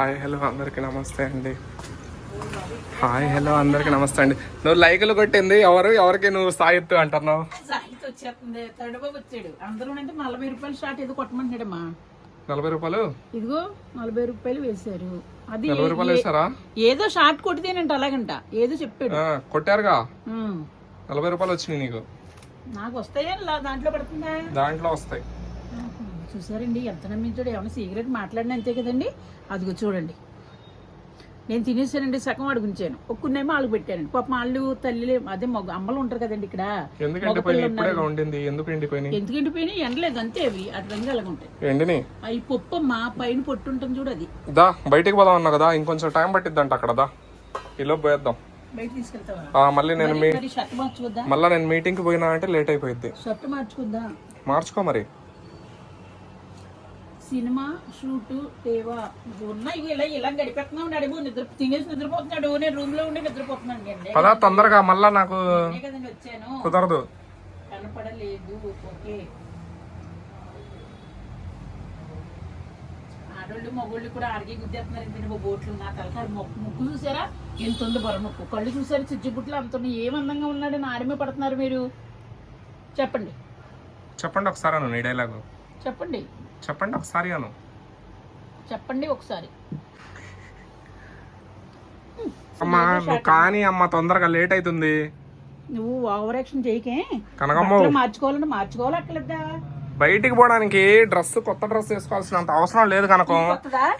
Hi hello అందరికీ నమస్తే అండి. హాయ్ హలో అందరికీ నమస్తే అండి. నువ్వు లైకులు కొట్టింది ఎవరు? ఎవరికి నువ్వు సాయిత్తు అంటున్నావు? నలభై రూపాయలు ఇదిగో నలభై రూపాయలు వేశారు. అది నలభై రూపాయలు వేసారా ఏదో షార్ట్ కొట్టితేనంట అలాగంట. ఏదో చెప్పాడు. కొట్టారుగా. నలభై రూపాయలు వచ్చినాయి నీకు. నాకు వస్తాయా? దాంట్లో పడుతుందా? దాంట్లో వస్తాయి. చూసారండి? ఎంత నమ్మించాడు? ఏమైనా సిగరెట్ మాట్లాడిన అంతే కదండి? అదిగో చూడండి. నేను తినేసానండి సగం అడుగుంచాను. ఒక్కనేమో ఆళ్ళు పెట్టానండి. పాప వాళ్ళు తల్లి అదే మగ అమ్మలు ఉంటారు కదండి ఇక్కడ. ఎందుకు ఎండిపోయినాయి? ఎండలేదు అంతే అవి. అటు రంగు అలాగ ఉంటాయి. అవి పప్పు అమ్మ పైన పొట్టు ఉంటుంది చూడు అది. దా బయటికి పోదాం అన్నా కదా ఇంకొంచెం టైం పట్టిద్దంట అక్కడ దా. పోయేద్దాం. మళ్ళీ నేను మీ మళ్ళీ నేను మీటింగ్కి పోయినా అంటే లేట్ అయిపోయింది షర్ట్ మార్చుకుందా మార్చుకో మరి. సినిమా షూట్ తేవా? ఇవి ఉన్నాయి. ఇలా ఇలా గడిపెడుతున్నావు నడుము నిద్ర తినేసి నిద్రపోతున్నాడు. నేను రూమ్లో ఉండి నిద్రపోతున్నాను అండి. పదా తొందరగా. మళ్ళా నాకు కదండి వచ్చాను. కుదరదు. కనపడలేదు. ఓకే. ఆడోళ్ళు మగోళ్ళు కూడా అడిగి గుద్దేస్తున్నారు. ఇంటి బోట్లు నా తలకాయ మొక్కు చూసారా? ఎంత ఉంది బొర ముక్కు. కళ్ళు చూసారు చిచ్చుబుట్లు అంత. ఏం అందంగా ఉన్నాడు? నా ఆరిమే పడుతున్నారు మీరు. చెప్పండి. చెప్పండి ఒకసారి నీ డైలాగు చెప్పండి. చెప్పండి ఒకసారి అను. చెప్పండి ఒకసారి. అమ్మా నువ్వు కానీ అమ్మ తొందరగా లేట్ అవుతుంది నువ్వు ఓవర్ యాక్షన్ చేయకే. కనకమ్మ బట్టలు మార్చుకోవాలంటే మార్చుకోవాలి బయటికి పోవడానికి డ్రెస్ కొత్త డ్రెస్ వేసుకోవాల్సినంత అవసరం లేదు కనకం.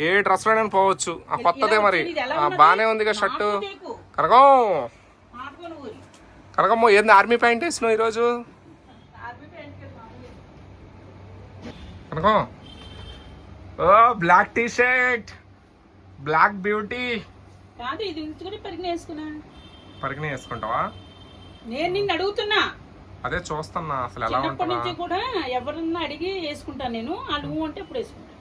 ఏ డ్రెస్లో నేను పోవచ్చు. ఆ కొత్తదే మరి? బానే ఉందిగా షర్టు. నీకు. కనకం. కనకమ్మ ఏంది ఆర్మీ ప్యాంట్ వేసినావు ఈరోజు? కనకం ఓ black T shirt black beauty కాదు ఇది ఉంచుకొని పరిగిన వేసుకున్నా. పరిగిన వేసుకుంటావా? నేను నిన్ను అడుగుతున్నా. అదే చూస్తున్నా అసలు ఎలా చిన్నప్పటి నుంచి కూడా ఎవరన్నా అడిగి వేసుకుంటాను నేను. వాళ్ళు అంటే ఇప్పుడు వేసుకుంటాను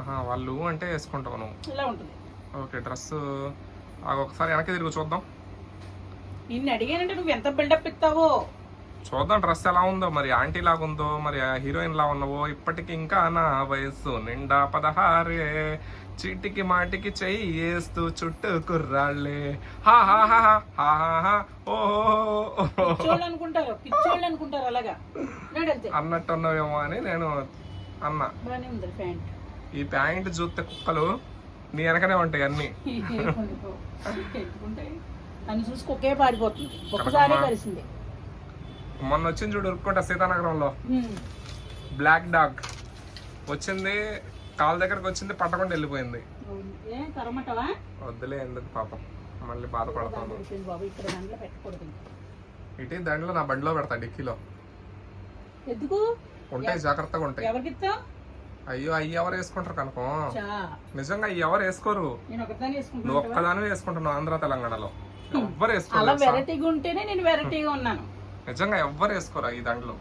ఆహా వాళ్ళు అంటే వేసుకుంటావు నువ్వు. ఇలా ఉంటుంది. ఓకే డ్రెస్ ఒకసారి వెనక్కి తిరిగి చూద్దాం. నిన్ను అడిగానంటే నువ్వు ఎంత బిల్డప్ ఇస్తావో? చూద్దాం డ్రెస్ ఎలా ఉందో. మరి ఆంటీ లాగా ఉందో మరి హీరోయిన్ లా ఉన్నావో ఇప్పటికి ఇంకా నా వయస్సు నిండా పదహారే. చీటికి మాటికి చెయ్యి వేస్తూ చుట్టూ కుర్రాళ్ళే. హా హా హా హా హా అన్నట్టున్నావేమో అని నేను అన్నా. ఈ ప్యాంట్ చూస్తే కుక్కలు నీ వెనకనే ఉంటాయి అన్ని. చూసి కుక్కే పారిపోతుంది ఒక్కసారి కలిసింది. మొన్న వచ్చింది చూడు ఉరుక్కుంటా సీతానగరంలో. బ్లాక్ డాగ్ వచ్చింది కాల్ దగ్గరకు వచ్చింది పట్టకుండా వెళ్ళిపోయింది. వద్దులే ఎందుకు పాపం. మళ్ళీ బాధపడతాను. ఇటీ దాంట్లో నా బండిలో పెడతా డిక్కీలో. ఎందుకు? ఉంటాయి జాగ్రత్తగా ఉంటాయి. అయ్యో అయ్యి ఎవరు వేసుకుంటారు కనుకో? నిజంగా అయ్యి ఎవరు వేసుకోరు? నువ్వు ఒక్కదాని వేసుకుంటున్నావు ఆంధ్ర తెలంగాణలో. ఎవ్వరు అలా వేసుకోరు? వెరైటీగా ఉంటేనే నేను వెరైటీగా ఉన్నాను. నిజంగా ఎవ్వరు వేసుకోరా ఈ దాంట్లో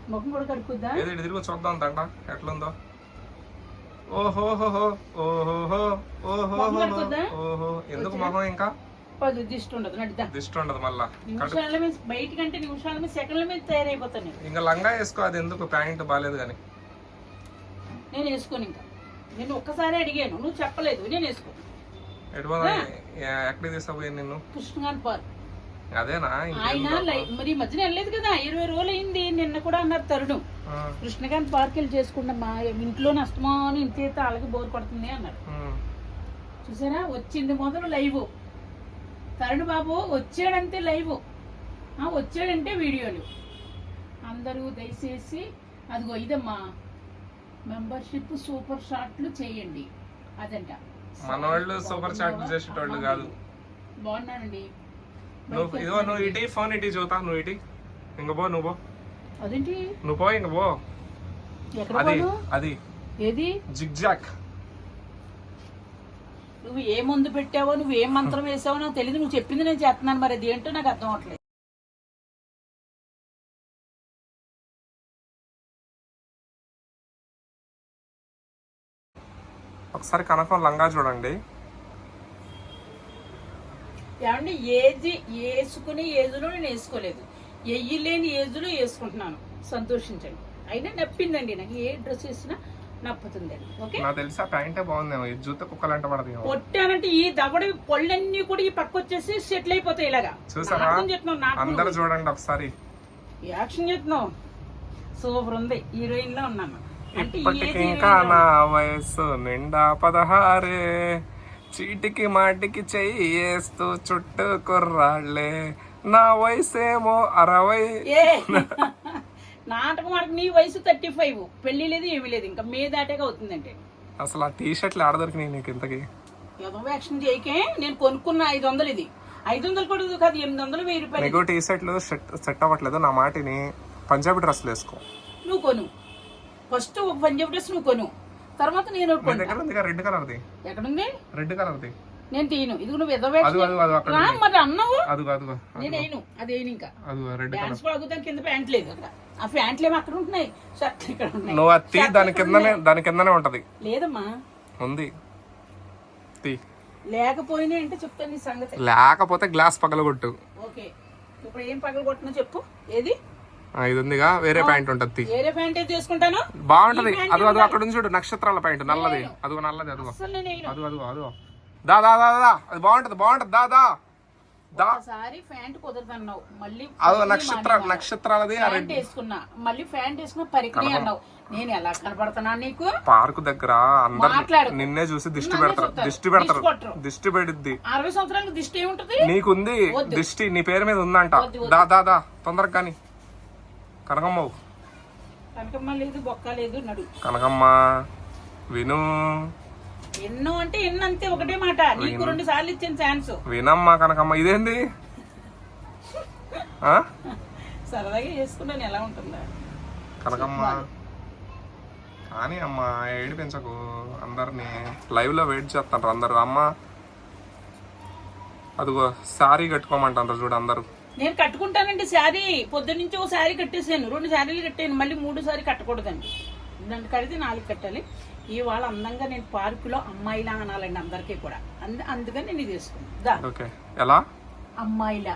కడుక్కుద్దా ఏది ఇటు తిరిగి చూద్దాం దండ. ఎట్లుందో. ఓహోహోహో ఓహోహో ఓహో మొహం కడుక్కుందా? ఓహో ఎందుకు మొహం ఇంకా? దిష్టి ఉండదు దిష్టి ఉండదు మళ్ళా. మీద బయటికంటే నిమిషాల మీద సెకండ్ల మీద తయారైపోతాను ఇంకా లంగా వేసుకో అది ఎందుకు? ప్యాంట్ బాగాలేదు కానీ. నేను వేసుకోను ఇంకా. నేను ఒక్కసారి అడిగాను నువ్వు చెప్పలేదు నేను పోదా? ఎక్కడికి తీసుకుపోయింది నిన్ను? కృష్ణగాన్ పార్క్. అదేనా ఆయన మరి మధ్యన వెళ్ళలేదు కదా ఇరవై రోజులు అయింది నిన్న కూడా అన్నారు తరుణం కృష్ణకాంత్ పార్క్ వెళ్ళి చేసుకుంటాం మా ఇంట్లో నష్టమో అని ఇంతే అలాగే బోర్ కొడుతుంది అన్నారు. చూసారా? వచ్చింది మొదలు లైవ్. తరుణ్ బాబు వచ్చాడంటే లైవ్. ఆ, వచ్చాడంటే వీడియోలు. అందరూ దయచేసి అదిగో ఇదమ్మా. మెంబర్షిప్ సూపర్ షాట్లు చేయండి. అదంట. మనోళ్ళు సూపర్ చాట్ చేసేటోళ్ళు కాదు. బాగున్నానండి నువ్వు ఇదిగో నువ్వు ఇటీ ఫోన్ ఇటీ చూతా నువ్వు ఇటీ ఇంక పో నువ్వు పో. అదేంటి? నువ్వు పో ఇంక పో. ఎక్కడ అది అది. ఏది? జిగ్జాక్ నువ్వు ఏ మందు పెట్టావో నువ్వు ఏ మంత్రం వేసావో నాకు తెలియదు నువ్వు చెప్పింది నేను చేస్తున్నాను మరి. అది ఏంటో నాకు అర్థం అవట్లేదు. ఒకసారి కనకం లంగా చూడండి. ఏమండి? ఏది వేసుకునే ఏజ్లో నేను వేసుకోలేదు. ఎయ్యి లేని ఏజ్లో వేసుకుంటున్నాను. సంతోషించండి. అయినా నప్పిందండి. నాకు ఏ డ్రెస్ వేసినా నప్పుతుందండి. ఓకే? నాకు తెలిసి ఆ ప్యాంటే బాగుందేమో. ఇది కుక్కలంట పడదు కొట్టానంటే ఈ దవడి పళ్ళన్నీ కూడా ఈ పక్క వచ్చేసి సెటిల్ అయిపోతాయి ఇలాగా. చూసారా? అందరు చూడండి ఒకసారి. యాక్షన్ చెప్తున్నావు సూపర్ ఉంది. హీరోయిన్లో ఉన్నాను. అంటే ఇప్పటికి ఇంకా నా వయస్సు నిండా పదహారే. చీటికి మాటికి చెయ్యి వేస్తూ చుట్టూ కుర్రాళ్ళే. నా వయసేమో అరవై. ఏ! నాటకం మనకి నీ వయసు థర్టీ ఫైవ్. పెళ్ళి లేదు ఏమీ లేదు. ఇంకా మే దాటాగా అవుతుందంటే. అసలు ఆ టీ షర్ట్లు ఆడదొరికినాయి నీకు ఇంతకి? ఏదో యాక్షన్ చేయకే. నేను కొనుక్కున్న ఐదు వందలు ఇది. ఐదు వందలు కూడా కాదు ఎనిమిది వందలు వెయ్యి రూపాయలు నీకు టీ షర్ట్లు సెట్ సెట్ అవ్వట్లేదు నా మాటిని పంజాబీ డ్రెస్లు వేసుకో. నువ్వు కొను. ఫస్ట్ ఒక పంజాబ్ డ్రెస్ నువ్వు కొను. తర్వాత నేను దగ్గర ఉంది రెడ్ కలర్ది. ఎక్కడుంది? రెడ్ కలర్ది. నేను తీయను. ఇది నువ్వు ఎదో అది అది అది అక్కడ రా మరి అన్నావు? అది అది నేను వేయను. అది వేయను ఇంకా. రెడ్ కలర్ కూడా అగుతాను కింద ప్యాంట్ లేదు అక్కడ. ఆ ప్యాంట్లు ఏమో అక్కడ ఉంటున్నాయి. షర్ట్లు ఇక్కడ ఉన్నాయి. నువ్వు అది దాని కిందనే దాని కిందనే ఉంటది. లేదమ్మా. ఉంది. తీ. లేకపోయినా అంటే చెప్తాను నీ సంగతి? లేకపోతే గ్లాస్ పగలగొట్టు. ఓకే. ఇప్పుడు ఏం పగలు కొట్టినా చెప్పు. ఏది? ఇది ఉందిగా వేరే ప్యాంట్ ఉంటది తీ. వేరే ప్యాంట్ ఏది తీసుకుంటాను బాగుంటది. అది అది అక్కడ ఉంది చూడు నక్షత్రాల ప్యాంట్ నల్లది. అదిగో నల్లది అదిగో. అదిగో అదిగో అదిగో. దా దా దా దా అది బాగుంటది బాగుంటది. దా దా. ఒకసారి ప్యాంట్ కుదరదన్నావు. మళ్ళీ అదిగో నక్షత్ర నక్షత్రాలది ఆ ప్యాంట్ వేసుకున్నా. మళ్ళీ ప్యాంట్ వేసుకున్న పరికనే అన్నావు. నేను ఎలా కనపడుతున్నా నీకు? పార్కు దగ్గర అందరు. నిన్నే చూసి దిష్టి పెడతారు. దిష్టి పెడతారు. దిష్టి పెడిద్ది. అరవై సంవత్సరాలకు దిష్టి ఏముంటది? నీకుంది. దిష్టి నీ పేరు మీద ఉందంట. దా దా దా. తొందరగా కానీ. కనకమ్మ. కనకమ్మ లేదు బొక్క లేదు నడు కనకమ్మ విను. ఎన్నో అంటే ఎన్నో అంతే ఒకటే మాట. నీకు రెండు సార్లు ఇచ్చిన ఛాన్స్. వినమ్మా కనకమ్మ ఇదేంది? సరదాగా చేసుకుంటాను ఎలా ఉంటుందా. కనకమ్మ. కానీ అమ్మ ఏడిపించకు అందరినీ లైవ్లో వెయిట్ చేస్తారు అందరు. అమ్మ అదిగో శారీ కట్టుకోమంటారు చూడు అందరు. నేను కట్టుకుంటానండి శారీ. పొద్దున్నుంచి ఒక శారీ కట్టేసాను రెండు శారీలు కట్టాను. మళ్ళీ మూడు శారీ కట్టకూడదండి. దాన్ని కడితే నాలుగు కట్టాలి. ఇవాళ అందంగా నేను పార్కులో అమ్మాయిలా అనాలండి అందరికీ కూడా. అందు అందుకని నేను ఇది వేసుకున్నాను. ఎలా? అమ్మాయిలా.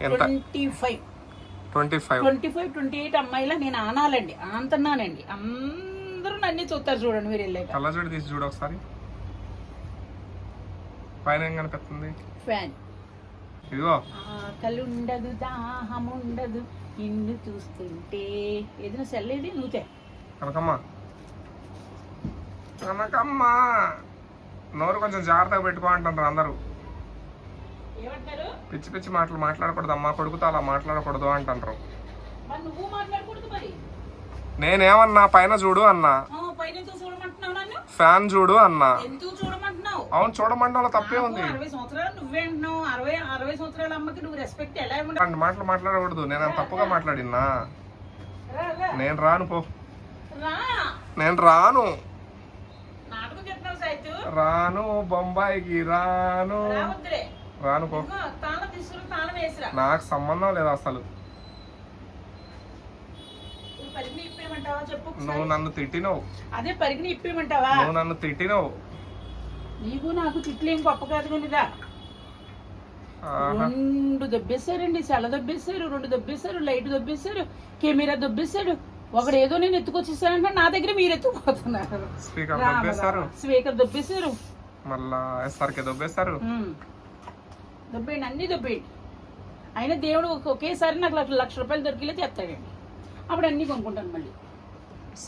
Twenty five. Twenty five. Twenty five twenty eight అమ్మాయిలా నేను ఆనాలండి అంటున్నానండి అందరూ నన్ను చూస్తారు చూడండి మీరు వెళ్ళాక. కళ్ళజోడి తీసి చూడు ఒకసారి. పైన కనిపిస్తుంది? ఫ్యాన్. ఇదిగో. ఆకలుండదు దాహముండదు. నిన్ను చూస్తుంటే. ఏదైనా సెల్ ఏది? నువ్వుతే కనకమ్మ. కనకమ్మ. నోరు కొంచెం జాగ్రత్తగా పెట్టుకో అంటారు అందరూ. పిచ్చి పిచ్చి మాటలు మాట్లాడకూడదు అమ్మా కొడుకుతో అలా మాట్లాడకూడదు అంటారు నేనేమన్నా పైన చూడు అన్నా. ఫ్యాన్ చూడు అన్నా. అవును చూడమండంలో తప్పే ఉంది. నాకు అరవై సంవత్సరాలు నువ్వే అంటున్నావు. అరవై అరవై సంవత్సరాల అమ్మకి నువ్వు రెస్పెక్ట్ ఎలా ఇవ్వండి అలాంటి మాటలు మాట్లాడకూడదు. నేను తప్పుగా మాట్లాడినా? నేను రాను పో. నేను రాను. రాను బొంబాయికి రాను. రాను పో. నాకు సంబంధం లేదు అసలు. నువ్వు నన్ను తిట్టినవు. అదే పరిగిని ఇప్పేయమంటావా? నువ్వు నన్ను తిట్టినవు. నీకు నాకు తిట్లు ఏం గొప్ప కాదు కానిదా. రెండు దొబ్బేశారండి సెల దొబ్బేశారు రెండు దొబ్బేశారు లైట్ దొబ్బేశారు కెమెరా దొబ్బేశాడు ఒకడు ఏదో నేను ఎత్తుకొచ్చేసానంటే నా దగ్గర మీరు ఎత్తుకుపోతున్నారు. స్పీకర్ దొబ్బేశారు. స్పీకర్ దొబ్బేశారు. మళ్ళా ఎస్ఆర్కే దొబ్బేశారు. దొబ్బేయండి అన్ని దొబ్బేయండి. అయినా దేవుడు ఒక- ఒకేసారి నాకు లక్ష లక్ష రూపాయలు దొరికిలే తెస్తాడండి అప్పుడు అన్ని కొనుక్కుంటాను మళ్ళీ.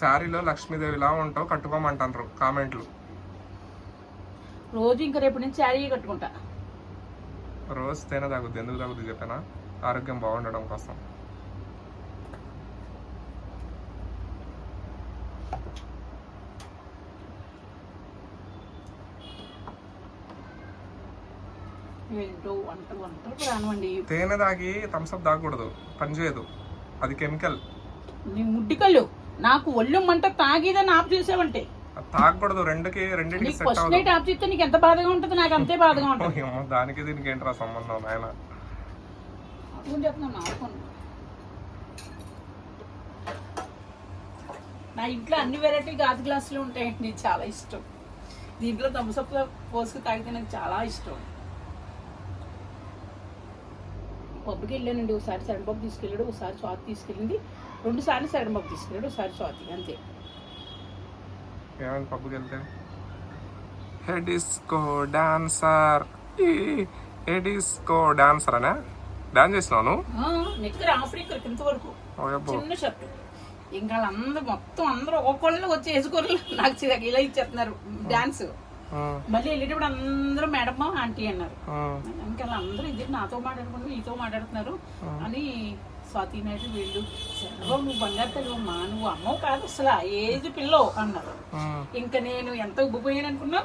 శారీలో లక్ష్మీదేవిలా ఉంటావు కట్టుకోమంటారు కామెంట్లు. రోజు ఇంకా రేపు నుంచి శారీ కట్టుకుంటా. రోజు తేనె తాగుద్ది ఎందుకు తాగుద్ది చెప్పానా? ఆరోగ్యం బాగుండడం కోసం. తేనె తాగి థమ్స్అప్ తాగకూడదు పనిచేయదు అది కెమికల్. నీ ముడ్డికళ్ళు నాకు ఒళ్ళు మంట తాగేదని ఆపు చేసావంటే. తాగకూడదు రెండుకి రెండింటికి సెట్ ఫస్ట్ నైట్ చేస్తే నీకు ఎంత బాధగా ఉంటుంది? నాకు అంతే బాధగా ఉంటుంది. ఏమో, దానికి దీనికి ఏంట్రా సంబంధం నాయన? నా ఇంట్లో అన్ని వెరైటీ గాజు గ్లాసులు ఉంటాయండి చాలా ఇష్టం. దీంట్లో థమ్స్అప్ పోసుకు తాగితే నాకు చాలా ఇష్టం. పబ్కి వెళ్ళానండి ఒకసారి శరణబాబు తీసుకెళ్ళాడు ఒకసారి స్వాతి తీసుకెళ్ళింది. రెండు సార్లు శరణబాబు తీసుకెళ్ళాడు ఒకసారి స్వాతి అంతే. ఏమైంది పబ్కి వెళ్తే? Hey disco dancer. ఏ డిస్కో డాన్సర్ అనే? Dance shirt. ఇంకా వాళ్ళందరూ మొత్తం అందరూ ఒక్కొక్కళ్ళు వచ్చి వేసుకోరు నాకు ఇలా ఇచ్చేస్తున్నారు. డాన్స్. మళ్ళీ వెళ్ళేటప్పుడు అందరూ మేడమ్మ ఆంటీ అన్నారు. ఇంకా అందరూ ఇది నాతో మాట్లాడుకుంటూ నీతో మాట్లాడుతున్నారు అని స్వాతి నాయుడు వీళ్ళు సర్వం నువ్వు బంగారు తల్లి అమ్మా నువ్వు అమ్మవు కాదు అసలు ఏజ్ పిల్లో అన్నారు. ఇంకా నేను ఎంత ఉబ్బిపోయాను అనుకున్నా?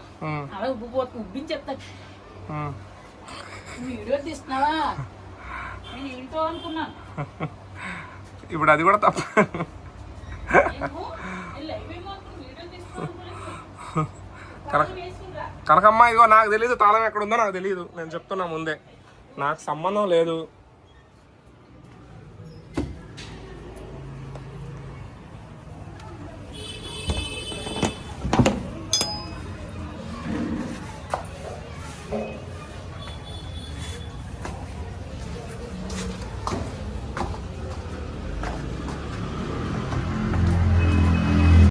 అలా ఉబ్బిపో ఉబ్బించేస్తా ఉమ్. వీడియో తీస్తున్నావా? నేను ఏంటో అనుకున్నాను ఇప్పుడు అది కూడా తప్ప. కనకమ్మ ఇదిగో నాకు తెలియదు తాళం ఎక్కడ ఉందో నాకు తెలియదు నేను చెప్తున్నా ముందే. నాకు సంబంధం లేదు.